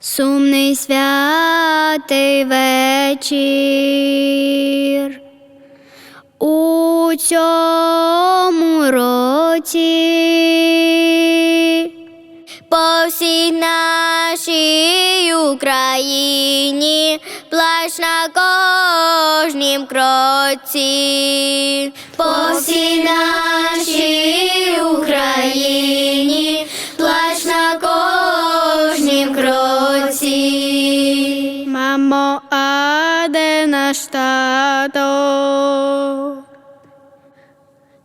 Сумний святий вечір. У цьому році по всій нашій Україні плач на кожнім кроці, по всій нашій а де наш тато?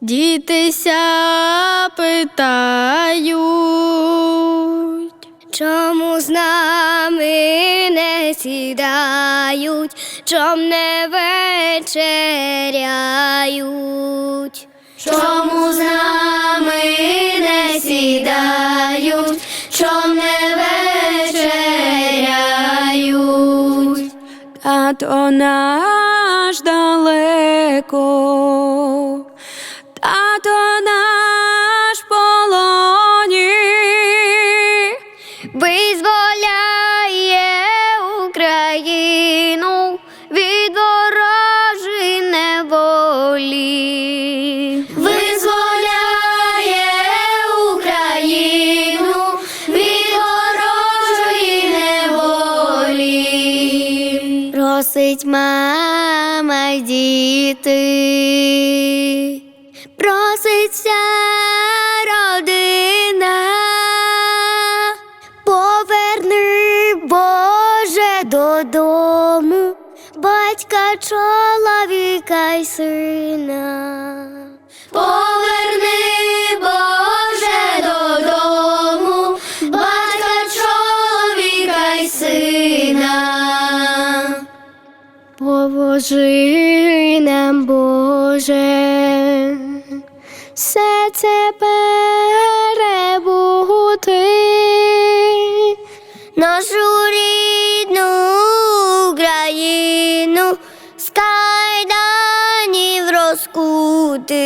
Дітися питають, чому з нами не сідають, чом не вечеряють, чому з нами не сідають, чом не вечеряють. Тато наш далеко, тато наш полоні, визволяє Просить мама діти, просить вся родина. Поверни, Боже, додому, батька, чоловіка й сина. Поможи нам, Боже, все це перебути, нашу рідну Україну з кайданів розкути.